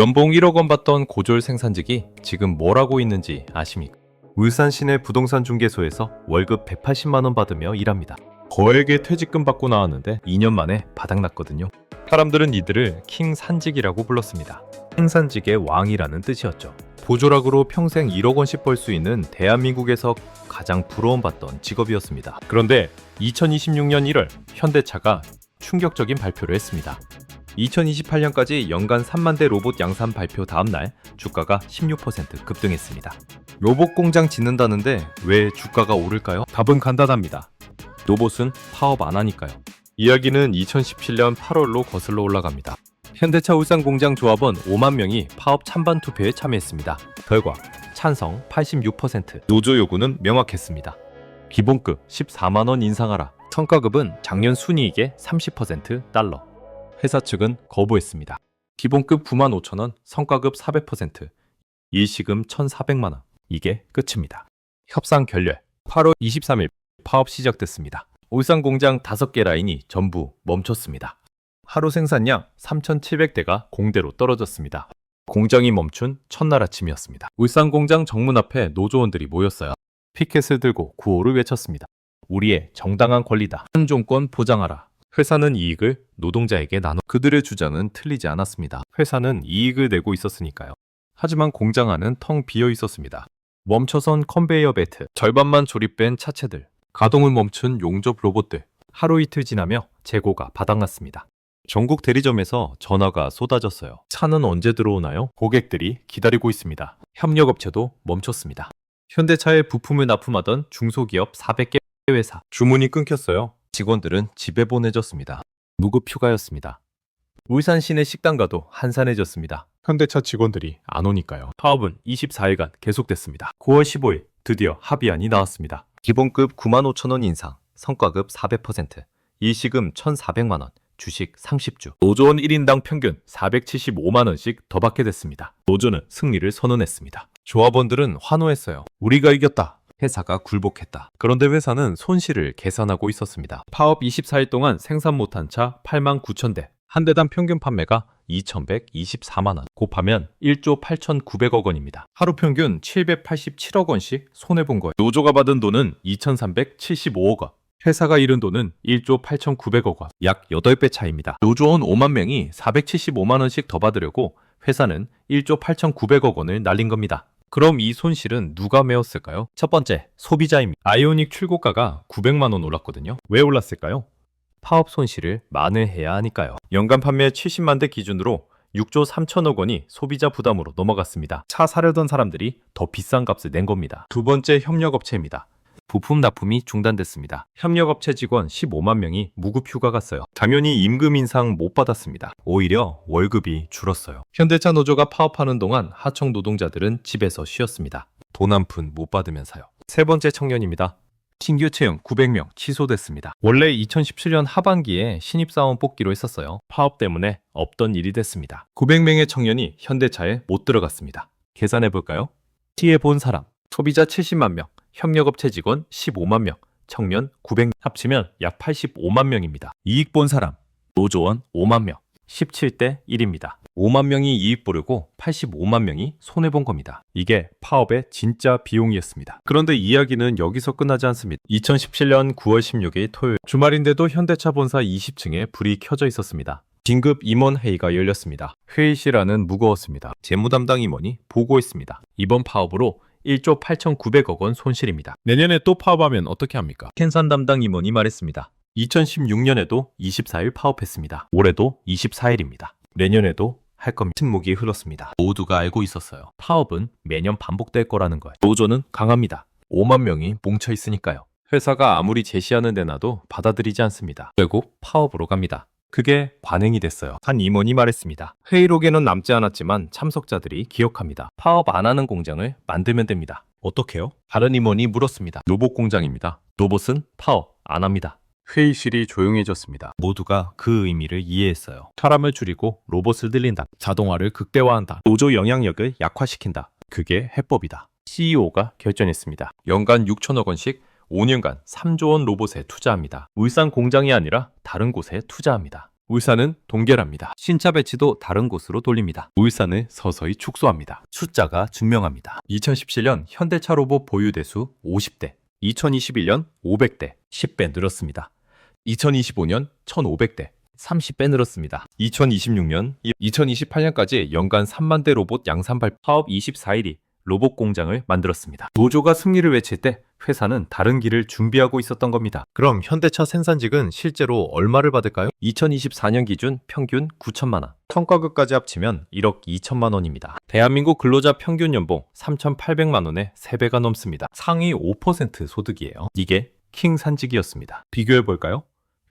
연봉 1억 원 받던 고졸 생산직이 지금 뭘 하고 있는지 아십니까? 울산 시내 부동산 중개소에서 월급 180만 원 받으며 일합니다. 거액의 퇴직금 받고 나왔는데 2년 만에 바닥났거든요. 사람들은 이들을 킹 산직이라고 불렀습니다. 생산직의 왕이라는 뜻이었죠. 보조락으로 평생 1억 원씩 벌 수 있는 대한민국에서 가장 부러움받던 직업이었습니다. 그런데 2026년 1월 현대차가 충격적인 발표를 했습니다. 2028년까지 연간 3만 대 로봇 양산 발표 다음 날 주가가 16% 급등했습니다. 로봇 공장 짓는다는데 왜 주가가 오를까요? 답은 간단합니다. 로봇은 파업 안 하니까요. 이야기는 2017년 8월로 거슬러 올라갑니다. 현대차 울산 공장 조합원 5만 명이 파업 찬반 투표에 참여했습니다. 결과 찬성 86%, 노조 요구는 명확했습니다. 기본급 14만 원 인상하라. 성과급은 작년 순이익의 30% 달러. 회사 측은 거부했습니다. 기본급 9만 5천 원, 성과급 400%, 일시금 1,400만 원. 이게 끝입니다. 협상 결렬. 8월 23일 파업 시작됐습니다. 울산 공장 5개 라인이 전부 멈췄습니다. 하루 생산량 3,700대가 공대로 떨어졌습니다. 공장이 멈춘 첫날 아침이었습니다. 울산 공장 정문 앞에 노조원들이 모였어요. 피켓을 들고 구호를 외쳤습니다. 우리의 정당한 권리다. 한종권 보장하라. 회사는 이익을 노동자에게 나눠 그들의 주장은 틀리지 않았습니다. 회사는 이익을 내고 있었으니까요. 하지만 공장 안은 텅 비어 있었습니다. 멈춰선 컨베이어 벨트, 절반만 조립된 차체들, 가동을 멈춘 용접 로봇들. 하루 이틀 지나며 재고가 바닥났습니다. 전국 대리점에서 전화가 쏟아졌어요. 차는 언제 들어오나요? 고객들이 기다리고 있습니다. 협력업체도 멈췄습니다. 현대차에 부품을 납품하던 중소기업 400개 회사. 주문이 끊겼어요. 직원들은 집에 보내졌습니다. 무급 휴가였습니다. 울산 시내 식당가도 한산해졌습니다. 현대차 직원들이 안 오니까요. 파업은 24일간 계속됐습니다. 9월 15일 드디어 합의안이 나왔습니다. 기본급 9만 5천 원 인상, 성과급 400%, 일시금 1,400만 원, 주식 30주. 노조원 1인당 평균 475만 원씩 더 받게 됐습니다. 노조는 승리를 선언했습니다. 조합원들은 환호했어요. 우리가 이겼다. 회사가 굴복했다. 그런데 회사는 손실을 계산하고 있었습니다. 파업 24일 동안 생산 못한 차 8만 9천 대. 한 대당 평균 판매가 2,124만 원. 곱하면 1조 8,900억 원입니다. 하루 평균 787억 원씩 손해 본 거예요. 노조가 받은 돈은 2,375억 원. 회사가 잃은 돈은 1조 8,900억 원. 약 8배 차이입니다. 노조원 5만 명이 475만 원씩 더 받으려고 회사는 1조 8,900억 원을 날린 겁니다. 그럼 이 손실은 누가 메웠을까요? 첫 번째, 소비자입니다. 아이오닉 출고가가 900만 원 올랐거든요. 왜 올랐을까요? 파업 손실을 만회해야 하니까요. 연간 판매 70만 대 기준으로 6조 3천억 원이 소비자 부담으로 넘어갔습니다. 차 사려던 사람들이 더 비싼 값을 낸 겁니다. 두 번째 협력업체입니다. 부품 납품이 중단됐습니다. 협력업체 직원 15만 명이 무급 휴가 갔어요. 당연히 임금 인상 못 받았습니다. 오히려 월급이 줄었어요. 현대차 노조가 파업하는 동안 하청 노동자들은 집에서 쉬었습니다. 돈 한 푼 못 받으면서요. 세 번째 청년입니다. 신규 채용 900명 취소됐습니다. 원래 2017년 하반기에 신입사원 뽑기로 했었어요. 파업 때문에 없던 일이 됐습니다. 900명의 청년이 현대차에 못 들어갔습니다. 계산해 볼까요? 티에 본 사람, 소비자 70만 명, 협력업체 직원 15만 명, 청년 900 합치면 약 85만 명입니다. 이익 본 사람, 노조원 5만 명, 17대 1입니다. 5만 명이 이익 보려고 85만 명이 손해 본 겁니다. 이게 파업의 진짜 비용이었습니다. 그런데 이야기는 여기서 끝나지 않습니다. 2017년 9월 16일 토요일 주말인데도 현대차 본사 20층에 불이 켜져 있었습니다. 긴급 임원 회의가 열렸습니다. 회의실 안은 무거웠습니다. 재무 담당 임원이 보고했습니다. 이번 파업으로 1조 8,900억 원 손실입니다. 내년에 또 파업하면 어떻게 합니까? 캔산 담당 임원이 말했습니다. 2016년에도 24일 파업했습니다. 올해도 24일입니다. 내년에도 할 겁니다. 침묵이 흘렀습니다. 모두가 알고 있었어요. 파업은 매년 반복될 거라는 거예요. 노조는 강합니다. 5만 명이 뭉쳐 있으니까요. 회사가 아무리 제시하는 데나도 받아들이지 않습니다. 결국 파업으로 갑니다. 그게 관행이 됐어요. 한 임원이 말했습니다. 회의록에는 남지 않았지만 참석자들이 기억합니다. 파업 안 하는 공장을 만들면 됩니다. 어떻게요? 다른 임원이 물었습니다. 로봇 공장입니다. 로봇은 파업 안 합니다. 회의실이 조용해졌습니다. 모두가 그 의미를 이해했어요. 사람을 줄이고 로봇을 늘린다. 자동화를 극대화한다. 노조 영향력을 약화시킨다. 그게 해법이다. CEO가 결정했습니다. 연간 6천억 원씩 5년간 3조 원 로봇에 투자합니다. 울산 공장이 아니라 다른 곳에 투자합니다. 울산은 동결합니다. 신차 배치도 다른 곳으로 돌립니다. 울산을 서서히 축소합니다. 숫자가 증명합니다. 2017년 현대차 로봇 보유 대수 50대, 2021년 500대, 10배 늘었습니다. 2025년 1,500대, 30배 늘었습니다. 2026년, 2028년까지 연간 3만 대 로봇 양산 발 사업 24일이 로봇 공장을 만들었습니다. 노조가 승리를 외칠 때 회사는 다른 길을 준비하고 있었던 겁니다. 그럼 현대차 생산직은 실제로 얼마를 받을까요? 2024년 기준 평균 9천만 원. 성과급까지 합치면 1억 2천만 원입니다. 대한민국 근로자 평균 연봉 3,800만 원에 3배가 넘습니다. 상위 5% 소득이에요. 이게 킹 산직이었습니다. 비교해 볼까요?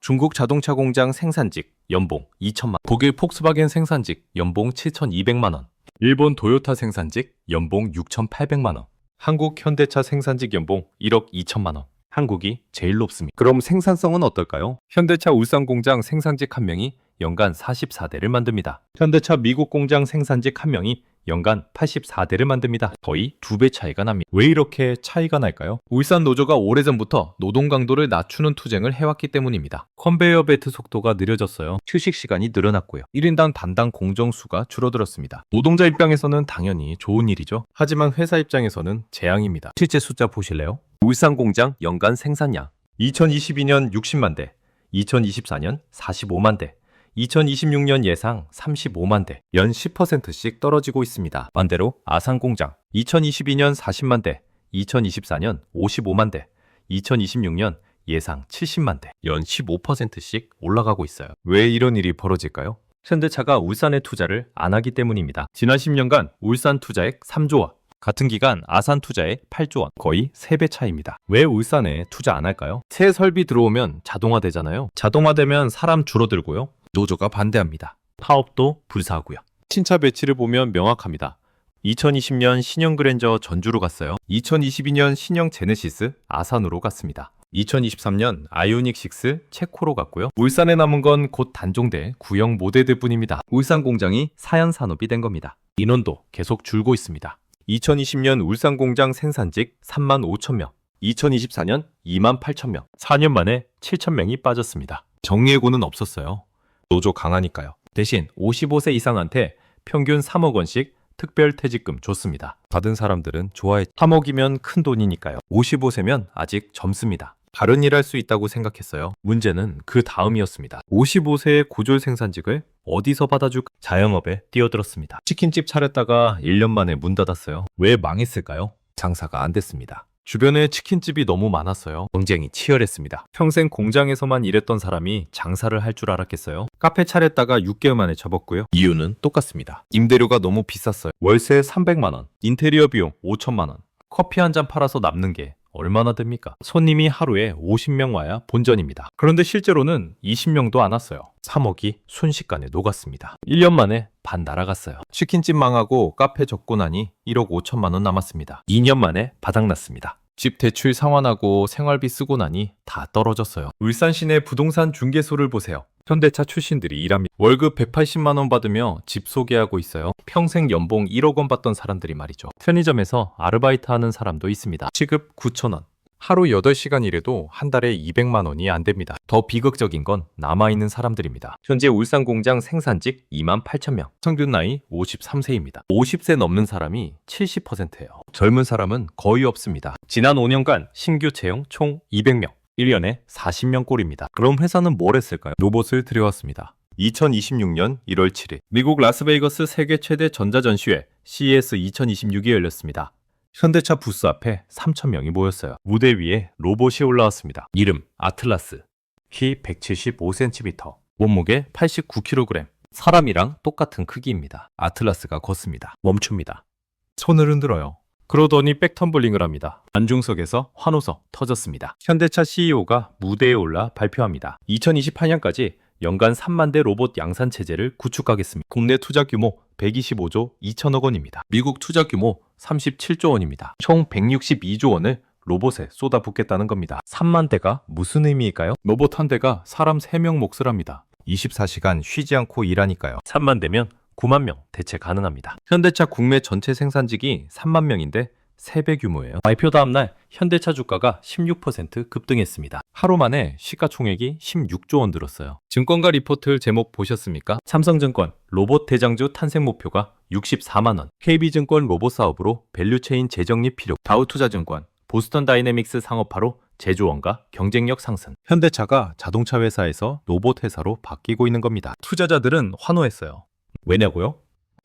중국 자동차 공장 생산직 연봉 2천만 원. 독일 폭스바겐 생산직 연봉 7,200만 원. 일본 도요타 생산직 연봉 6,800만 원. 한국 현대차 생산직 연봉 1억 2천만 원. 한국이 제일 높습니다. 그럼 생산성은 어떨까요? 현대차 울산 공장 생산직 한 명이 연간 44대를 만듭니다. 현대차 미국 공장 생산직 한 명이 연간 84대를 만듭니다. 거의 두 배 차이가 납니다. 왜 이렇게 차이가 날까요? 울산 노조가 오래전부터 노동 강도를 낮추는 투쟁을 해왔기 때문입니다. 컨베이어 벨트 속도가 느려졌어요. 휴식 시간이 늘어났고요. 1인당 단당 공정 수가 줄어들었습니다. 노동자 입장에서는 당연히 좋은 일이죠. 하지만 회사 입장에서는 재앙입니다. 실제 숫자 보실래요? 울산 공장 연간 생산량 2022년 60만 대, 2024년 45만 대, 2026년 예상 35만 대, 연 10%씩 떨어지고 있습니다. 반대로 아산 공장 2022년 40만 대, 2024년 55만 대, 2026년 예상 70만 대, 연 15%씩 올라가고 있어요. 왜 이런 일이 벌어질까요? 현대차가 울산에 투자를 안 하기 때문입니다. 지난 10년간 울산 투자액 3조 원, 같은 기간 아산 투자액 8조 원, 거의 3배 차이입니다. 왜 울산에 투자 안 할까요? 새 설비 들어오면 자동화되잖아요. 자동화되면 사람 줄어들고요. 노조가 반대합니다. 파업도 불사하고요. 신차 배치를 보면 명확합니다. 2020년 신형 그랜저 전주로 갔어요. 2022년 신형 제네시스 아산으로 갔습니다. 2023년 아이오닉 6 체코로 갔고요. 울산에 남은 건 곧 단종될 구형 모델들 뿐입니다. 울산 공장이 사연 산업이 된 겁니다. 인원도 계속 줄고 있습니다. 2020년 울산 공장 생산직 3만 5천 명, 2024년 2만 8천 명, 4년 만에 7천 명이 빠졌습니다. 정리해고는 없었어요. 노조 강하니까요. 대신 55세 이상한테 평균 3억 원씩 특별 퇴직금 줬습니다. 받은 사람들은 좋아해. 3억이면 큰 돈이니까요. 55세면 아직 젊습니다. 다른 일 할 수 있다고 생각했어요. 문제는 그 다음이었습니다. 55세의 고졸 생산직을 어디서 받아줄 자영업에 뛰어들었습니다. 치킨집 차렸다가 1년 만에 문 닫았어요. 왜 망했을까요? 장사가 안 됐습니다. 주변에 치킨집이 너무 많았어요. 경쟁이 치열했습니다. 평생 공장에서만 일했던 사람이 장사를 할 줄 알았겠어요? 카페 차렸다가 6개월 만에 접었고요. 이유는 똑같습니다. 임대료가 너무 비쌌어요. 월세 300만 원, 인테리어 비용 5천만 원. 커피 한 잔 팔아서 남는 게 얼마나 됩니까? 손님이 하루에 50명 와야 본전입니다. 그런데 실제로는 20명도 안 왔어요. 3억이 순식간에 녹았습니다. 1년 만에 반 날아갔어요. 치킨집 망하고 카페 접고 나니 1억 5천만 원 남았습니다. 2년 만에 바닥났습니다. 집 대출 상환하고 생활비 쓰고 나니 다 떨어졌어요. 울산 시내 부동산 중개소를 보세요. 현대차 출신들이 일합니다. 월급 180만 원 받으며 집 소개하고 있어요. 평생 연봉 1억 원 받던 사람들이 말이죠. 편의점에서 아르바이트 하는 사람도 있습니다. 시급 9천 원. 하루 8시간 일해도 한 달에 200만 원이 안 됩니다. 더 비극적인 건 남아있는 사람들입니다. 현재 울산 공장 생산직 2만 8천 명. 평균 나이 53세입니다. 50세 넘는 사람이 70%예요. 젊은 사람은 거의 없습니다. 지난 5년간 신규 채용 총 200명. 1년에 40명 꼴입니다. 그럼 회사는 뭘 했을까요? 로봇을 들여왔습니다. 2026년 1월 7일 미국 라스베이거스 세계 최대 전자전시회 CES 2026이 열렸습니다. 현대차 부스 앞에 3,000명이 모였어요. 무대 위에 로봇이 올라왔습니다. 이름 아틀라스. 키 175cm. 몸무게 89kg. 사람이랑 똑같은 크기입니다. 아틀라스가 걷습니다. 멈춥니다. 손을 흔들어요. 그러더니 백텀블링을 합니다. 안중석에서 환호성 터졌습니다. 현대차 CEO가 무대에 올라 발표합니다. 2028년까지 연간 3만 대 로봇 양산 체제를 구축하겠습니다. 국내 투자 규모 125조 2천억 원입니다. 미국 투자 규모 37조 원입니다. 총 162조 원을 로봇에 쏟아붓겠다는 겁니다. 3만 대가 무슨 의미일까요? 로봇 한 대가 사람 3명 몫을 합니다. 24시간 쉬지 않고 일하니까요. 3만 대면 9만 명 대체 가능합니다. 현대차 국내 전체 생산직이 3만 명인데 3배 규모예요. 발표 다음 날 현대차 주가가 16% 급등했습니다. 하루 만에 시가총액이 16조 원 들었어요. 증권가 리포트 제목 보셨습니까? 삼성증권 로봇 대장주 탄생 목표가 64만 원. KB증권 로봇 사업으로 밸류체인 재정립 필요. 다우투자증권 보스턴 다이내믹스 상업화로 제조원가 경쟁력 상승. 현대차가 자동차 회사에서 로봇 회사로 바뀌고 있는 겁니다. 투자자들은 환호했어요. 왜냐고요?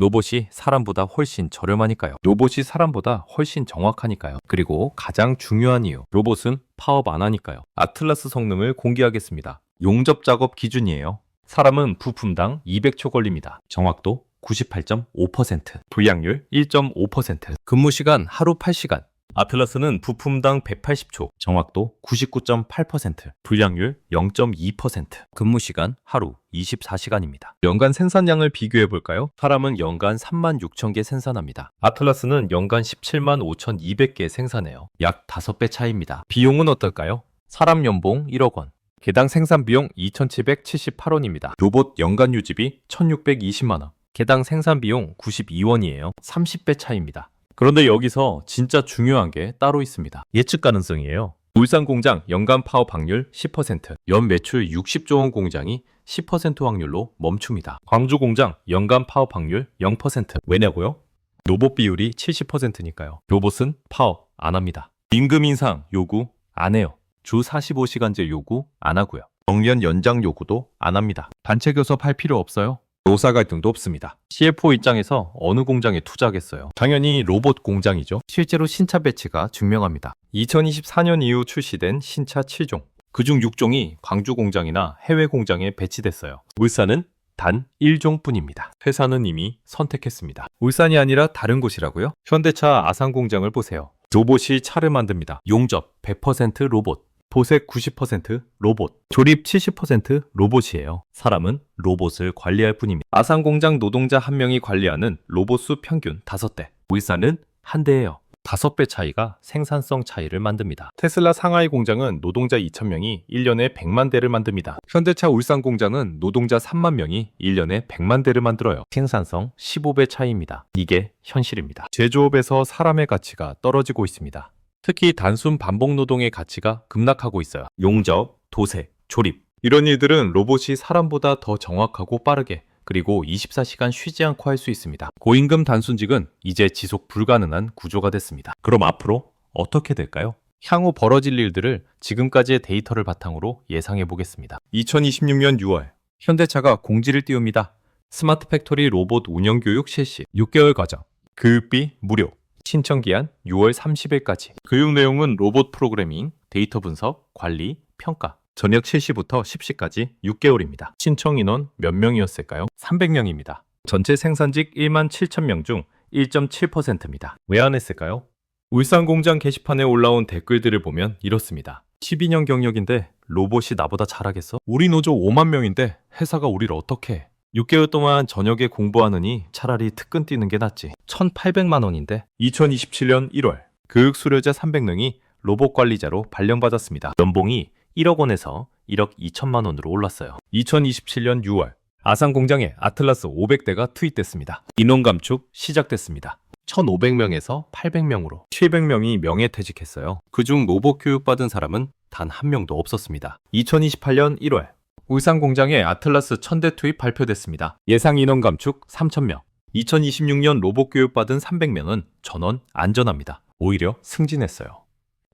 로봇이 사람보다 훨씬 저렴하니까요. 로봇이 사람보다 훨씬 정확하니까요. 그리고 가장 중요한 이유, 로봇은 파업 안 하니까요. 아틀라스 성능을 공개하겠습니다. 용접 작업 기준이에요. 사람은 부품당 200초 걸립니다. 정확도 98.5%, 불량률 1.5%, 근무 시간 하루 8시간. 아틀라스는 부품당 180초, 정확도 99.8%, 불량률 0.2%, 근무 시간 하루 24시간입니다. 연간 생산량을 비교해 볼까요? 사람은 연간 3만 6천 개 생산합니다. 아틀라스는 연간 17만 5,200개 생산해요. 약 5배 차이입니다. 비용은 어떨까요? 사람 연봉 1억 원. 개당 생산 비용 2,778원입니다. 로봇 연간 유지비 1,620만 원. 개당 생산 비용 92원이에요. 30배 차이입니다. 그런데 여기서 진짜 중요한 게 따로 있습니다. 예측 가능성이에요. 울산 공장 연간 파업 확률 10%, 연 매출 60조 원 공장이 10% 확률로 멈춥니다. 광주 공장 연간 파업 확률 0%. 왜냐고요? 로봇 비율이 70%니까요. 로봇은 파업 안 합니다. 임금 인상 요구 안 해요. 주 45시간제 요구 안 하고요. 정년 연장 요구도 안 합니다. 단체 교섭할 필요 없어요. 노사 갈 등도 없습니다. CFO 입장에서 어느 공장에 투자하겠어요? 당연히 로봇 공장이죠. 실제로 신차 배치가 증명합니다. 2024년 이후 출시된 신차 7종. 그중 6종이 광주 공장이나 해외 공장에 배치됐어요. 울산은 단 1종뿐입니다. 회사는 이미 선택했습니다. 울산이 아니라 다른 곳이라고요? 현대차 아산 공장을 보세요. 로봇이 차를 만듭니다. 용접 100% 로봇. 보색 90% 로봇, 조립 70% 로봇이에요. 사람은 로봇을 관리할 뿐입니다. 아산 공장 노동자 한 명이 관리하는 로봇 수 평균 5대. 울산은 한 대예요. 5배 차이가 생산성 차이를 만듭니다. 테슬라 상하이 공장은 노동자 2,000명이 1년에 100만 대를 만듭니다. 현대차 울산 공장은 노동자 3만 명이 1년에 100만 대를 만들어요. 생산성 15배 차이입니다. 이게 현실입니다. 제조업에서 사람의 가치가 떨어지고 있습니다. 특히 단순 반복 노동의 가치가 급락하고 있어요. 용접, 도색, 조립. 이런 일들은 로봇이 사람보다 더 정확하고 빠르게 그리고 24시간 쉬지 않고 할 수 있습니다. 고임금 단순직은 이제 지속 불가능한 구조가 됐습니다. 그럼 앞으로 어떻게 될까요? 향후 벌어질 일들을 지금까지의 데이터를 바탕으로 예상해 보겠습니다. 2026년 6월 현대차가 공지를 띄웁니다. 스마트 팩토리 로봇 운영 교육 실시 6개월 과정 교육비 무료 신청 기한 6월 30일까지. 교육 내용은 로봇 프로그래밍, 데이터 분석, 관리, 평가. 저녁 7시부터 10시까지 6개월입니다. 신청 인원 몇 명이었을까요? 300명입니다. 전체 생산직 1만 7천 명 중 1.7%입니다. 왜 안 했을까요? 울산 공장 게시판에 올라온 댓글들을 보면 이렇습니다. 12년 경력인데 로봇이 나보다 잘하겠어? 우리 노조 5만 명인데 회사가 우리를 어떻게 해? 6개월 동안 저녁에 공부하느니 차라리 특근 뛰는 게 낫지. 1,800만 원인데 2027년 1월 교육 수료자 300명이 로봇 관리자로 발령받았습니다. 연봉이 1억 원에서 1억 2천만 원으로 올랐어요. 2027년 6월 아산 공장에 아틀라스 500대가 투입됐습니다. 인원 감축 시작됐습니다. 1,500명에서 800명으로 700명이 명예퇴직했어요. 그중 로봇 교육받은 사람은 단 한 명도 없었습니다. 2028년 1월 울산 공장에 아틀라스 1000대 투입 발표됐습니다. 예상 인원 감축 3000명. 2026년 로봇 교육 받은 300명은 전원 안전합니다. 오히려 승진했어요.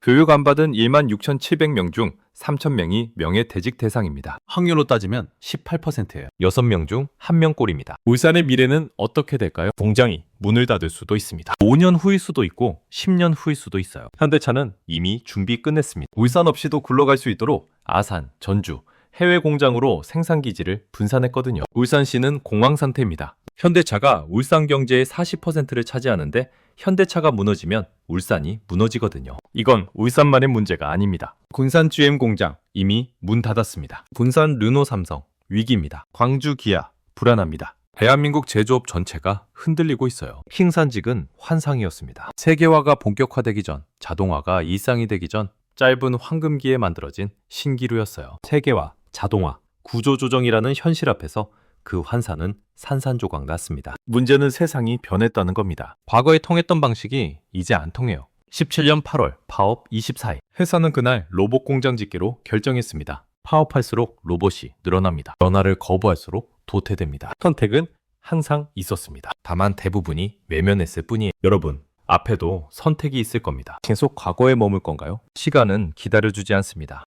교육 안 받은 1만 6,700명 중 3,000명이 명예퇴직 대상입니다. 확률로 따지면 18%예요. 6명 중 1명 꼴입니다. 울산의 미래는 어떻게 될까요? 공장이 문을 닫을 수도 있습니다. 5년 후일 수도 있고 10년 후일 수도 있어요. 현대차는 이미 준비 끝냈습니다. 울산 없이도 굴러갈 수 있도록 아산, 전주, 해외 공장으로 생산 기지를 분산했거든요. 울산시는 공황 상태입니다. 현대차가 울산 경제의 40%를 차지하는데 현대차가 무너지면 울산이 무너지거든요. 이건 울산만의 문제가 아닙니다. 군산 GM 공장 이미 문 닫았습니다. 군산 르노 삼성 위기입니다. 광주 기아 불안합니다. 대한민국 제조업 전체가 흔들리고 있어요. 킹산직은 환상이었습니다. 세계화가 본격화되기 전, 자동화가 일상이 되기 전 짧은 황금기에 만들어진 신기루였어요. 세계화, 자동화, 구조조정이라는 현실 앞에서 그 환사는 산산조각 났습니다. 문제는 세상이 변했다는 겁니다. 과거에 통했던 방식이 이제 안 통해요. 17년 8월 파업 24일 회사는 그날 로봇 공장 짓기로 결정했습니다. 파업할수록 로봇이 늘어납니다. 전화를 거부할수록 도태됩니다. 선택은 항상 있었습니다. 다만 대부분이 외면했을 뿐이에요. 여러분, 앞에도 선택이 있을 겁니다. 계속 과거에 머물 건가요? 시간은 기다려주지 않습니다.